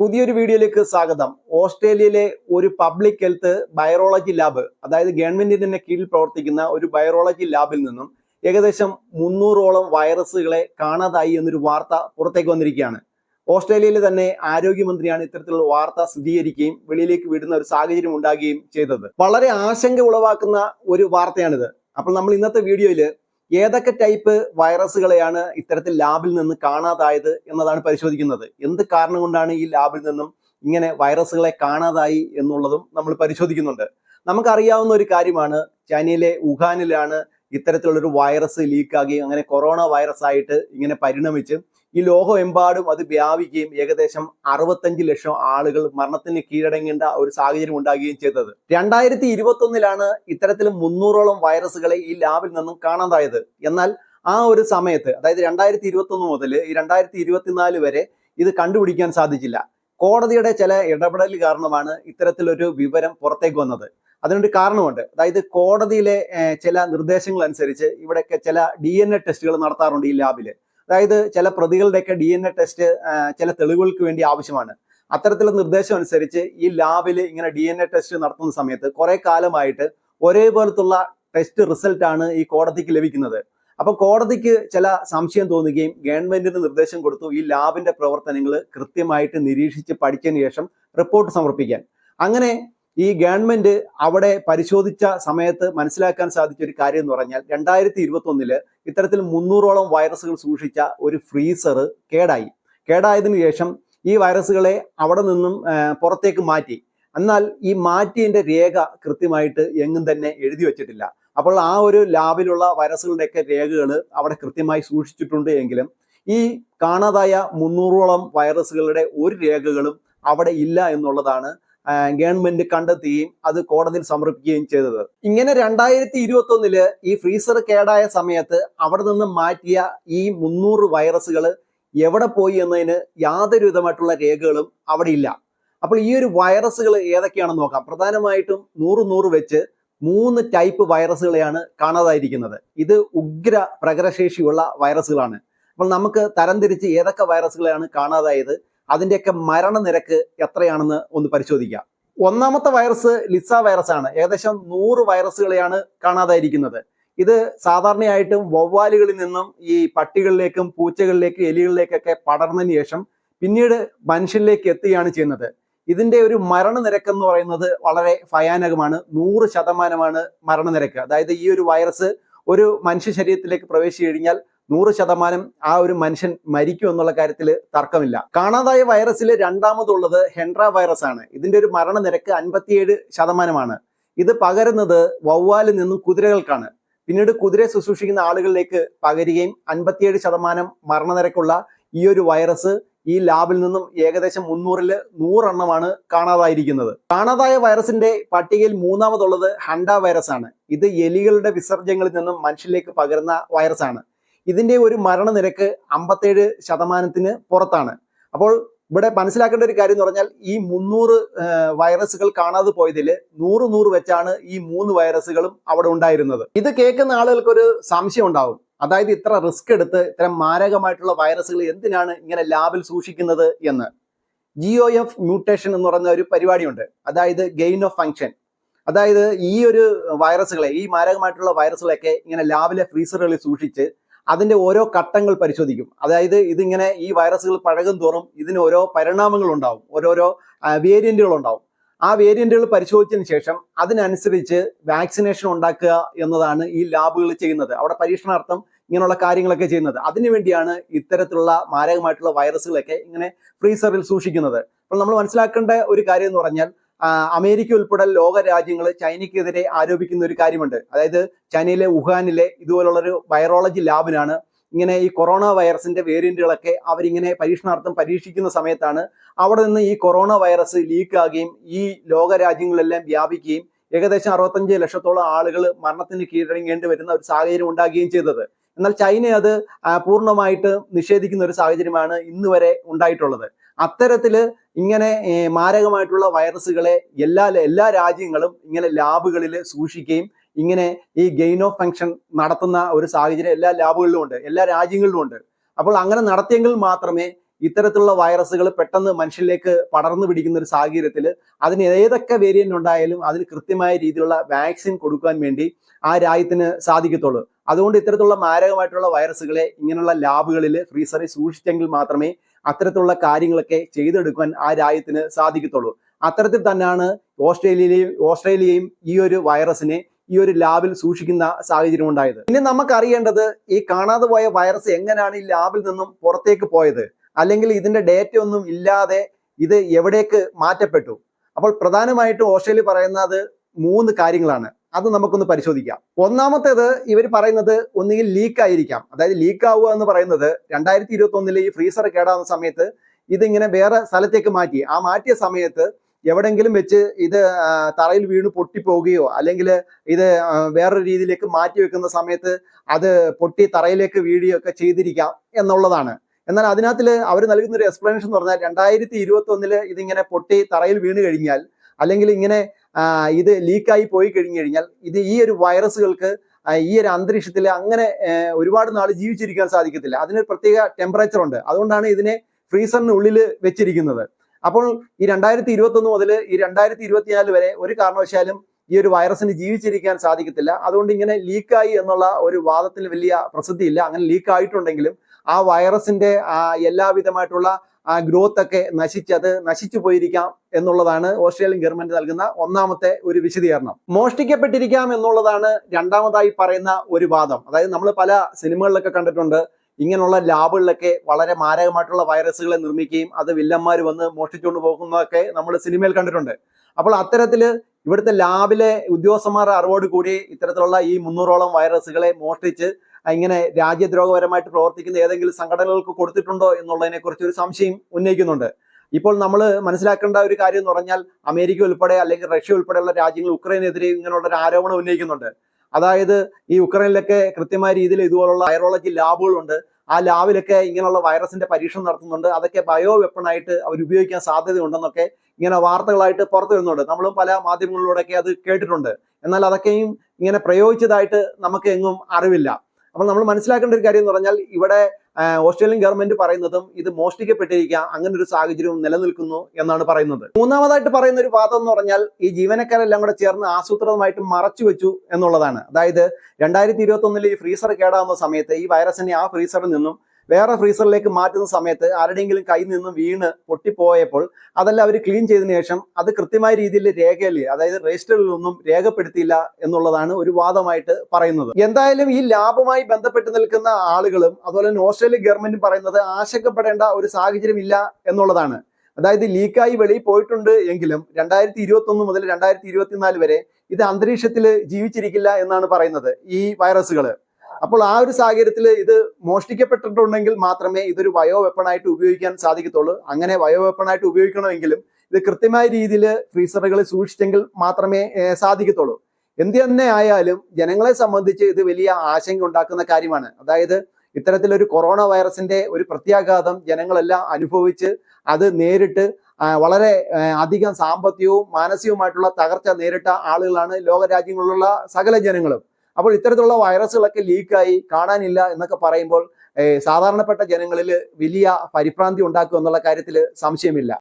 പുതിയൊരു വീഡിയോയിലേക്ക് സ്വാഗതം. ഓസ്ട്രേലിയയിലെ ഒരു പബ്ലിക് ഹെൽത്ത് ബയോളജി ലാബ് അതായത് ഗവൺമെന്റിന്റെ കീഴിൽ പ്രവർത്തിക്കുന്ന ഒരു ബയോളജി ലാബിൽ നിന്നും ഏകദേശം മുന്നൂറോളം വൈറസുകളെ കാണാതായി എന്നൊരു വാർത്ത പുറത്തേക്ക് വന്നിരിക്കുകയാണ്. ഓസ്ട്രേലിയയിലെ തന്നെ ആരോഗ്യമന്ത്രിയാണ് ഇത്തരത്തിലുള്ള വാർത്ത സ്ഥിരീകരിക്കുകയും വെളിയിലേക്ക് വിടുന്ന ഒരു സാഹചര്യം ഉണ്ടാകുകയും ചെയ്തത്. വളരെ ആശങ്ക ഉളവാക്കുന്ന ഒരു വാർത്തയാണിത്. അപ്പോൾ നമ്മൾ ഇന്നത്തെ വീഡിയോയിൽ ഏതൊക്കെ ടൈപ്പ് വൈറസുകളെയാണ് ഇത്തരത്തിൽ ലാബിൽ നിന്ന് കാണാതായത് എന്നതാണ് പരിശോധിക്കുന്നത്? എന്ത് കാരണം കൊണ്ടാണ് ഈ ലാബിൽ നിന്നും ഇങ്ങനെ വൈറസുകളെ കാണാതായി എന്നുള്ളതും നമ്മൾ പരിശോധിക്കുന്നുണ്ട്. നമുക്കറിയാവുന്ന ഒരു കാര്യമാണ് ചൈനയിലെ വുഹാനിലാണ് ഇത്തരത്തിലുള്ളൊരു വൈറസ് ലീക്കാകുകയും അങ്ങനെ കൊറോണ വൈറസ് ആയിട്ട് ഇങ്ങനെ പരിണമിച്ച് ഈ ലോകമെമ്പാടും അത് വ്യാപിക്കുകയും ഏകദേശം അറുപത്തഞ്ച് ലക്ഷം ആളുകൾ മരണത്തിന് കീഴടങ്ങേണ്ട ഒരു സാഹചര്യം ഉണ്ടാകുകയും ചെയ്തത്. രണ്ടായിരത്തി ഇരുപത്തി ഒന്നിലാണ് ഇത്തരത്തിൽ മുന്നൂറോളം വൈറസുകളെ ഈ ലാബിൽ നിന്നും കാണാതായത്. എന്നാൽ ആ ഒരു സമയത്ത് അതായത് രണ്ടായിരത്തി ഇരുപത്തി ഒന്ന് മുതൽ ഈ രണ്ടായിരത്തി ഇരുപത്തിനാല് വരെ ഇത് കണ്ടുപിടിക്കാൻ സാധിച്ചില്ല. കോടതിയുടെ ചില ഇടപെടൽ കാരണമാണ് ഇത്തരത്തിലൊരു വിവരം പുറത്തേക്ക് വന്നത്. അതിനൊരു കാരണമുണ്ട്. അതായത് കോടതിയിലെ ചില നിർദ്ദേശങ്ങൾ അനുസരിച്ച് ഇവിടെയൊക്കെ ചില ഡി എൻ എ ടെസ്റ്റുകൾ നടത്താറുണ്ട് ഈ ലാബിൽ അതായത് ചില പ്രതികളുടെയൊക്കെ ഡി എൻ എ ടെസ്റ്റ് ചില തെളിവുകൾക്ക് വേണ്ടി ആവശ്യമാണ്. അത്തരത്തിലുള്ള നിർദ്ദേശം അനുസരിച്ച് ഈ ലാബിൽ ഇങ്ങനെ ഡി എൻ എ ടെസ്റ്റ് നടത്തുന്ന സമയത്ത് കുറെ കാലമായിട്ട് ഒരേപോലത്തുള്ള ടെസ്റ്റ് റിസൾട്ട് ആണ് ഈ കോടതിക്ക് ലഭിക്കുന്നത്. അപ്പൊ കോടതിക്ക് ചില സംശയം തോന്നുകയും ഗവൺമെന്റിന് നിർദ്ദേശം കൊടുത്തു ഈ ലാബിന്റെ പ്രവർത്തനങ്ങൾ കൃത്യമായിട്ട് നിരീക്ഷിച്ച് പഠിച്ചതിന് ശേഷം റിപ്പോർട്ട് സമർപ്പിക്കാൻ. അങ്ങനെ ഈ ഗവൺമെന്റ് അവിടെ പരിശോധിച്ച സമയത്ത് മനസ്സിലാക്കാൻ സാധിച്ച ഒരു കാര്യം എന്ന് പറഞ്ഞാൽ രണ്ടായിരത്തി ഇരുപത്തി ഒന്നിൽ ഇത്തരത്തിൽ മുന്നൂറോളം വൈറസുകൾ സൂക്ഷിച്ച ഒരു ഫ്രീസർ കേടായി. കേടായതിനു ശേഷം ഈ വൈറസുകളെ അവിടെ നിന്നും പുറത്തേക്ക് മാറ്റി. എന്നാൽ ഈ മാറ്റിയതിന്റെ രേഖ കൃത്യമായിട്ട് എങ്ങും തന്നെ എഴുതി വെച്ചിട്ടില്ല. അപ്പോൾ ആ ഒരു ലാബിലുള്ള വൈറസുകളുടെയൊക്കെ രേഖകൾ അവിടെ കൃത്യമായി സൂക്ഷിച്ചിട്ടുണ്ട് എങ്കിലും ഈ കാണാതായ മുന്നൂറോളം വൈറസുകളുടെ ഒരു രേഖകളും അവിടെ ഇല്ല എന്നുള്ളതാണ് ഗവൺമെന്റ് കണ്ടെത്തുകയും അത് കോടതിയിൽ സമർപ്പിക്കുകയും ചെയ്തത്. ഇങ്ങനെ രണ്ടായിരത്തി ഇരുപത്തി ഒന്നിൽ ഈ ഫ്രീസർ കേടായ സമയത്ത് അവിടെ നിന്ന് മാറ്റിയ ഈ മുന്നൂറ് വൈറസുകൾ എവിടെ പോയി എന്നതിന് യാതൊരു വിധമായിട്ടുള്ള രേഖകളും അവിടെ ഇല്ല. അപ്പോൾ ഈ ഒരു വൈറസുകൾ ഏതൊക്കെയാണെന്ന് നോക്കാം. പ്രധാനമായിട്ടും നൂറ് നൂറ് വെച്ച് മൂന്ന് ടൈപ്പ് വൈറസുകളെയാണ് കാണാതായിരിക്കുന്നത്. ഇത് ഉഗ്ര പ്രകരശേഷിയുള്ള വൈറസുകളാണ്. അപ്പോൾ നമുക്ക് തരംതിരിച്ച് ഏതൊക്കെ വൈറസുകളെയാണ് കാണാതായത്? അതിന്റെയൊക്കെ മരണനിരക്ക് എത്രയാണെന്ന് ഒന്ന് പരിശോധിക്കാം. ഒന്നാമത്തെ വൈറസ് ലിസ വൈറസ് ആണ് ഏകദേശം നൂറ് വൈറസുകളെയാണ് കാണാതായിരിക്കുന്നത്. ഇത് സാധാരണയായിട്ടും വവ്വാലുകളിൽ നിന്നും ഈ പട്ടികളിലേക്കും പൂച്ചകളിലേക്കും എലികളിലേക്കൊക്കെ പടർന്നതിന് ശേഷം പിന്നീട് മനുഷ്യരിലേക്ക് എത്തുകയാണ് ചെയ്യുന്നത്. ഇതിന്റെ ഒരു മരണനിരക്ക് എന്ന് പറയുന്നത് വളരെ ഭയാനകമാണ്. നൂറ് ശതമാനമാണ് മരണനിരക്ക്. അതായത് ഈ ഒരു വൈറസ് ഒരു മനുഷ്യ ശരീരത്തിലേക്ക് പ്രവേശിച്ചു കഴിഞ്ഞാൽ നൂറ് ശതമാനം ആ ഒരു മനുഷ്യൻ മരിക്കും എന്നുള്ള കാര്യത്തിൽ തർക്കമില്ല. കാണാതായ വൈറസിൽ രണ്ടാമതുള്ളത് ഹെൻഡ്ര വൈറസ് ആണ് ഇതിന്റെ ഒരു മരണനിരക്ക് അൻപത്തിയേഴ് ശതമാനമാണ്. ഇത് പകരുന്നത് വവ്വാലിൽ നിന്നും കുതിരകൾക്കാണ്. പിന്നീട് കുതിരയെ ശുശ്രൂഷിക്കുന്ന ആളുകളിലേക്ക് പകരുകയും അൻപത്തിയേഴ് ശതമാനം മരണനിരക്കുള്ള ഈ ഒരു വൈറസ് ഈ ലാബിൽ നിന്നും ഏകദേശം മുന്നൂറിൽ നൂറെണ്ണമാണ് കാണാതായിരിക്കുന്നത്. കാണാതായ വൈറസിന്റെ പട്ടികയിൽ മൂന്നാമതുള്ളത് ഹണ്ട വൈറസ് ആണ് ഇത് എലികളുടെ വിസർജ്യങ്ങളിൽ നിന്നും മനുഷ്യരിലേക്ക് പകരുന്ന വൈറസ് ആണ് ഇതിന്റെ ഒരു മരണനിരക്ക് അമ്പത്തേഴ് ശതമാനത്തിന് പുറത്താണ്. അപ്പോൾ ഇവിടെ മനസ്സിലാക്കേണ്ട ഒരു കാര്യം എന്ന് പറഞ്ഞാൽ ഈ മുന്നൂറ് വൈറസുകൾ കാണാതെ പോയതിൽ നൂറ് നൂറ് വെച്ചാണ് ഈ മൂന്ന് വൈറസുകളും അവിടെ ഉണ്ടായിരുന്നത്. ഇത് കേൾക്കുന്ന ആളുകൾക്ക് ഒരു സംശയം ഉണ്ടാവും. അതായത് ഇത്ര റിസ്ക് എടുത്ത് ഇത്തരം മാരകമായിട്ടുള്ള വൈറസുകൾ എന്തിനാണ് ഇങ്ങനെ ലാബിൽ സൂക്ഷിക്കുന്നത് എന്ന്. ജിഒ എഫ് മ്യൂട്ടേഷൻ എന്ന് പറയുന്ന ഒരു പരിപാടിയുണ്ട്. അതായത് ഗെയിൻ ഓഫ് ഫങ്ഷൻ അതായത് ഈ ഒരു വൈറസുകളെ ഈ മാരകമായിട്ടുള്ള വൈറസുകളൊക്കെ ഇങ്ങനെ ലാബിലെ ഫ്രീസറുകളിൽ സൂക്ഷിച്ച് അതിന്റെ ഓരോ ഘട്ടങ്ങൾ പരിശോധിക്കും. അതായത് ഇതിങ്ങനെ ഈ വൈറസുകൾ പഴകും തോറും ഇതിന് ഓരോ പരിണാമങ്ങൾ ഉണ്ടാവും. ഓരോരോ വേരിയന്റുകൾ ഉണ്ടാവും. ആ വേരിയന്റുകൾ പരിശോധിച്ചതിന് ശേഷം അതിനനുസരിച്ച് വാക്സിനേഷൻ ഉണ്ടാക്കുക എന്നതാണ് ഈ ലാബുകൾ ചെയ്യുന്നത്. അവിടെ പരീക്ഷണാർത്ഥം ഇങ്ങനെയുള്ള കാര്യങ്ങളൊക്കെ ചെയ്യുന്നത്. അതിനുവേണ്ടിയാണ് ഇത്തരത്തിലുള്ള മാരകമായിട്ടുള്ള വൈറസുകളൊക്കെ ഇങ്ങനെ ഫ്രീസറിൽ സൂക്ഷിക്കുന്നത്. അപ്പോൾ നമ്മൾ മനസ്സിലാക്കേണ്ട ഒരു കാര്യം എന്ന് പറഞ്ഞാൽ അമേരിക്ക ഉൾപ്പെടെ ലോക രാജ്യങ്ങൾ ചൈനയ്ക്കെതിരെ ആരോപിക്കുന്ന ഒരു കാര്യമുണ്ട്. അതായത് ചൈനയിലെ വുഹാനിലെ ഇതുപോലുള്ളൊരു വൈറോളജി ലാബിലാണ് ഇങ്ങനെ ഈ കൊറോണ വൈറസിന്റെ വേരിയന്റുകളൊക്കെ അവരിങ്ങനെ പരീക്ഷണാർത്ഥം പരീക്ഷിക്കുന്ന സമയത്താണ് അവിടെ നിന്ന് ഈ കൊറോണ വൈറസ് ലീക്ക് ആകുകയും ഈ ലോക രാജ്യങ്ങളിലെല്ലാം വ്യാപിക്കുകയും ഏകദേശം അറുപത്തഞ്ച് ലക്ഷത്തോളം ആളുകൾ മരണത്തിന് കീഴടങ്ങേണ്ടി വരുന്ന ഒരു സാഹചര്യം ഉണ്ടാകുകയും ചെയ്തത്. എന്നാൽ ചൈന അത് പൂർണമായിട്ട് നിഷേധിക്കുന്ന ഒരു സാഹചര്യമാണ് ഇന്ന് വരെ ഉണ്ടായിട്ടുള്ളത്. അത്തരത്തിൽ ഇങ്ങനെ മാരകമായിട്ടുള്ള വൈറസുകളെ എല്ലാ എല്ലാ രാജ്യങ്ങളും ഇങ്ങനെ ലാബുകളിൽ സൂക്ഷിക്കുകയും ഇങ്ങനെ ഈ ഗെയിൻ ഓഫ് ഫങ്ഷൻ നടത്തുന്ന ഒരു സാഹചര്യം എല്ലാ ലാബുകളിലും ഉണ്ട് എല്ലാ രാജ്യങ്ങളിലും ഉണ്ട്. അപ്പോൾ അങ്ങനെ നടത്തിയെങ്കിൽ മാത്രമേ ഇത്തരത്തിലുള്ള വൈറസുകൾ പെട്ടെന്ന് മനുഷ്യരിലേക്ക് പടർന്നു പിടിക്കുന്ന ഒരു സാഹചര്യത്തിൽ അതിന് ഏതൊക്കെ വേരിയന്റ് ഉണ്ടായാലും അതിന് കൃത്യമായ രീതിയിലുള്ള വാക്സിൻ കൊടുക്കാൻ വേണ്ടി ആ രാജ്യത്തിന് സാധിക്കത്തുള്ളൂ. അതുകൊണ്ട് ഇത്തരത്തിലുള്ള മാരകമായിട്ടുള്ള വൈറസുകളെ ഇങ്ങനെയുള്ള ലാബുകളിൽ ഫ്രീസറിൽ സൂക്ഷിച്ചെങ്കിൽ മാത്രമേ അത്തരത്തിലുള്ള കാര്യങ്ങളൊക്കെ ചെയ്തെടുക്കാൻ ആ രാജ്യത്തിന് സാധിക്കത്തുള്ളൂ. അത്തരത്തിൽ തന്നെയാണ് ഓസ്ട്രേലിയയിലെയും ഓസ്ട്രേലിയയും ഈ ഒരു വൈറസിനെ ഈ ഒരു ലാബിൽ സൂക്ഷിക്കുന്ന സാഹചര്യം ഉണ്ടായത്. ഇനി നമുക്കറിയേണ്ടത് ഈ കാണാതെ പോയ വൈറസ് എങ്ങനെയാണ് ഈ ലാബിൽ നിന്നും പുറത്തേക്ക് പോയത്? അല്ലെങ്കിൽ ഇതിന്റെ ഡേറ്റ ഒന്നും ഇല്ലാതെ ഇത് എവിടേക്ക് മാറ്റപ്പെട്ടു? അപ്പോൾ പ്രധാനമായിട്ടും ഓസ്ട്രേലിയ പറയുന്നത് മൂന്ന് കാര്യങ്ങളാണ്. അത് നമുക്കൊന്ന് പരിശോധിക്കാം. ഒന്നാമത്തേത് ഇവർ പറയുന്നത് ഒന്നുകിൽ ലീക്ക് ആയിരിക്കാം. അതായത് ലീക്ക് ആവുക എന്ന് പറയുന്നത് രണ്ടായിരത്തി ഇരുപത്തി ഒന്നിലെ ഈ ഫ്രീസർ കേടാവുന്ന സമയത്ത് ഇതിങ്ങനെ വേറെ സ്ഥലത്തേക്ക് മാറ്റി. ആ മാറ്റിയ സമയത്ത് എവിടെങ്കിലും വെച്ച് ഇത് തറയിൽ വീണ് പൊട്ടിപ്പോവുകയോ അല്ലെങ്കിൽ ഇത് വേറൊരു രീതിയിലേക്ക് മാറ്റി വെക്കുന്ന സമയത്ത് അത് പൊട്ടി തറയിലേക്ക് വീഴുകയോ ഒക്കെ ചെയ്തിരിക്കാം എന്നുള്ളതാണ്. എന്നാൽ അതിനകത്തിൽ അവർ നൽകുന്ന ഒരു എക്സ്പ്ലനേഷൻ എന്ന് പറഞ്ഞാൽ രണ്ടായിരത്തി ഇരുപത്തി ഒന്നിൽ ഇതിങ്ങനെ പൊട്ടി തറയിൽ വീണ് കഴിഞ്ഞാൽ അല്ലെങ്കിൽ ഇങ്ങനെ ഇത് ലീക്കായി പോയി കഴിഞ്ഞു കഴിഞ്ഞാൽ ഇത് ഈ ഒരു വൈറസുകൾക്ക് ഈ ഒരു അന്തരീക്ഷത്തിൽ അങ്ങനെ ഒരുപാട് നാൾ ജീവിച്ചിരിക്കാൻ സാധിക്കത്തില്ല. അതിനൊരു പ്രത്യേക ടെമ്പറേച്ചർ ഉണ്ട്. അതുകൊണ്ടാണ് ഇതിനെ ഫ്രീസറിനുള്ളിൽ വെച്ചിരിക്കുന്നത്. അപ്പോൾ ഈ രണ്ടായിരത്തി ഇരുപത്തി ഒന്ന് മുതൽ ഈ രണ്ടായിരത്തി ഇരുപത്തിനാല് വരെ ഒരു കാരണവശാലും ഈ ഒരു വൈറസിന് ജീവിച്ചിരിക്കാൻ സാധിക്കത്തില്ല. അതുകൊണ്ട് ഇങ്ങനെ ലീക്കായി എന്നുള്ള ഒരു വാദത്തിന് വലിയ പ്രസിദ്ധിയില്ല. അങ്ങനെ ലീക്ക് ആയിട്ടുണ്ടെങ്കിലും ആ വൈറസിന്റെ എല്ലാവിധമായിട്ടുള്ള ആ ഗ്രോത്ത് ഒക്കെ നശിച്ചത് നശിച്ചു പോയിരിക്കാം എന്നുള്ളതാണ് ഓസ്ട്രേലിയൻ ഗവൺമെന്റ് നൽകുന്ന ഒന്നാമത്തെ ഒരു വിശദീകരണം. മോഷ്ടിക്കപ്പെട്ടിരിക്കാം എന്നുള്ളതാണ് രണ്ടാമതായി പറയുന്ന ഒരു വാദം. അതായത് നമ്മൾ പല സിനിമകളിലൊക്കെ കണ്ടിട്ടുണ്ട് ഇങ്ങനെയുള്ള ലാബുകളിലൊക്കെ വളരെ മാരകമായിട്ടുള്ള വൈറസുകളെ നിർമ്മിക്കുകയും അത് വില്ലന്മാർ വന്ന് മോഷ്ടിച്ചുകൊണ്ട് പോകുന്നതൊക്കെ നമ്മൾ സിനിമയിൽ കണ്ടിട്ടുണ്ട്. അപ്പോൾ അത്തരത്തിൽ ഇവിടുത്തെ ലാബിലെ ഉദ്യോഗസ്ഥന്മാരുടെ അറിവോട് കൂടി ഇത്തരത്തിലുള്ള ഈ മുന്നൂറോളം വൈറസുകളെ മോഷ്ടിച്ച് ഇങ്ങനെ രാജ്യദ്രോഹപരമായിട്ട് പ്രവർത്തിക്കുന്ന ഏതെങ്കിലും സംഘടനകൾക്ക് കൊടുത്തിട്ടുണ്ടോ എന്നുള്ളതിനെ കുറിച്ച് ഒരു സംശയം ഉന്നയിക്കുന്നുണ്ട്. ഇപ്പോൾ നമ്മൾ മനസ്സിലാക്കേണ്ട ഒരു കാര്യം എന്ന് പറഞ്ഞാൽ അമേരിക്ക ഉൾപ്പെടെ അല്ലെങ്കിൽ റഷ്യ ഉൾപ്പെടെയുള്ള രാജ്യങ്ങൾ ഉക്രൈനെതിരെ ഇങ്ങനെയുള്ള ഒരു ആരോപണം ഉന്നയിക്കുന്നുണ്ട്. അതായത് ഈ ഉക്രൈനിലൊക്കെ കൃത്യമായ രീതിയിൽ ഇതുപോലുള്ള വൈറോളജി ലാബുകളുണ്ട് ആ ലാബിലൊക്കെ ഇങ്ങനെയുള്ള വൈറസിന്റെ പരീക്ഷണം നടത്തുന്നുണ്ട്. അതൊക്കെ ബയോ വെപ്പണായിട്ട് അവർ ഉപയോഗിക്കാൻ സാധ്യതയുണ്ടെന്നൊക്കെ ഇങ്ങനെ വാർത്തകളായിട്ട് പുറത്തു വരുന്നുണ്ട്. നമ്മളും പല മാധ്യമങ്ങളിലൂടെയൊക്കെ അത് കേട്ടിട്ടുണ്ട്. എന്നാൽ അതൊക്കെയും ഇങ്ങനെ പ്രയോഗിച്ചതായിട്ട് നമുക്ക് എങ്ങും അറിവില്ല. അപ്പോൾ നമ്മൾ മനസ്സിലാക്കേണ്ട ഒരു കാര്യം എന്ന് പറഞ്ഞാൽ ഇവിടെ ഓസ്ട്രേലിയൻ ഗവൺമെന്റ് പറയുന്നതും ഇത് മോഷ്ടിക്കപ്പെട്ടിരിക്കാം അങ്ങനെ ഒരു സാഹചര്യവും നിലനിൽക്കുന്നു എന്നാണ് പറയുന്നത്. മൂന്നാമതായിട്ട് പറയുന്ന ഒരു വാദം എന്ന് പറഞ്ഞാൽ ഈ ജീവനക്കാരെല്ലാം കൂടെ ചേർന്ന് ആസൂത്രിതമായിട്ട് മറച്ചു വെച്ചു എന്നുള്ളതാണ്. അതായത് രണ്ടായിരത്തി ഇരുപത്തി ഒന്നിൽ ഈ ഫ്രീസർ കേടാവുന്ന സമയത്ത് ഈ വൈറസിനെ ആ ഫ്രീസറിൽ നിന്നും വേറെ ഫ്രീസറിലേക്ക് മാറ്റുന്ന സമയത്ത് ആരുടെയെങ്കിലും കയ്യിൽ നിന്നും വീണ് പൊട്ടിപ്പോയപ്പോൾ അതെല്ലാം അവർ ക്ലീൻ ചെയ്തതിനു ശേഷം അത് കൃത്യമായ രീതിയിൽ രേഖയിൽ അതായത് രജിസ്റ്ററിലൊന്നും രേഖപ്പെടുത്തിയില്ല എന്നുള്ളതാണ് ഒരു വാദമായിട്ട് പറയുന്നത്. എന്തായാലും ഈ ലാബുമായി ബന്ധപ്പെട്ട് നിൽക്കുന്ന ആളുകളും അതുപോലെ തന്നെ ഓസ്ട്രേലിയ ഗവൺമെന്റും പറയുന്നത് ആശങ്കപ്പെടേണ്ട ഒരു സാഹചര്യം ഇല്ല എന്നുള്ളതാണ്. അതായത് ലീക്കായി വെളി പോയിട്ടുണ്ട് എങ്കിലും രണ്ടായിരത്തി ഇരുപത്തി ഒന്ന് മുതൽ രണ്ടായിരത്തി ഇരുപത്തിനാല് വരെ ഇത് അന്തരീക്ഷത്തിൽ ജീവിച്ചിരിക്കില്ല എന്നാണ് പറയുന്നത് ഈ വൈറസുകൾ അപ്പോൾ ആ ഒരു സാഹചര്യത്തിൽ ഇത് മോഷ്ടിക്കപ്പെട്ടിട്ടുണ്ടെങ്കിൽ മാത്രമേ ഇതൊരു വയോ വെപ്പണായിട്ട് ഉപയോഗിക്കാൻ സാധിക്കത്തുള്ളൂ. അങ്ങനെ വയോ വെപ്പണായിട്ട് ഉപയോഗിക്കണമെങ്കിലും ഇത് കൃത്യമായ രീതിയിൽ ഫ്രീസറുകളിൽ സൂക്ഷിച്ചെങ്കിൽ മാത്രമേ സാധിക്കത്തുള്ളൂ. എന്ത് തന്നെ ആയാലും ജനങ്ങളെ സംബന്ധിച്ച് ഇത് വലിയ ആശങ്ക ഉണ്ടാക്കുന്ന കാര്യമാണ്. അതായത് ഇത്തരത്തിലൊരു കൊറോണ വൈറസിന്റെ ഒരു പ്രത്യാഘാതം ജനങ്ങളെല്ലാം അനുഭവിച്ച് അത് നേരിട്ട് വളരെ അധികം സാമ്പത്തികവും മാനസികവുമായിട്ടുള്ള തകർച്ച നേരിട്ട ആളുകളാണ് ലോകരാജ്യങ്ങളിലുള്ള സകല ജനങ്ങളും. അപ്പോൾ ഇത്തരത്തിലുള്ള വൈറസുകളൊക്കെ ലീക്കായി കാണാനില്ല എന്നൊക്കെ പറയുമ്പോൾ സാധാരണപ്പെട്ട ജനങ്ങളിൽ വലിയ പരിഭ്രാന്തി ഉണ്ടാക്കും എന്നുള്ള കാര്യത്തിൽ സംശയമില്ല.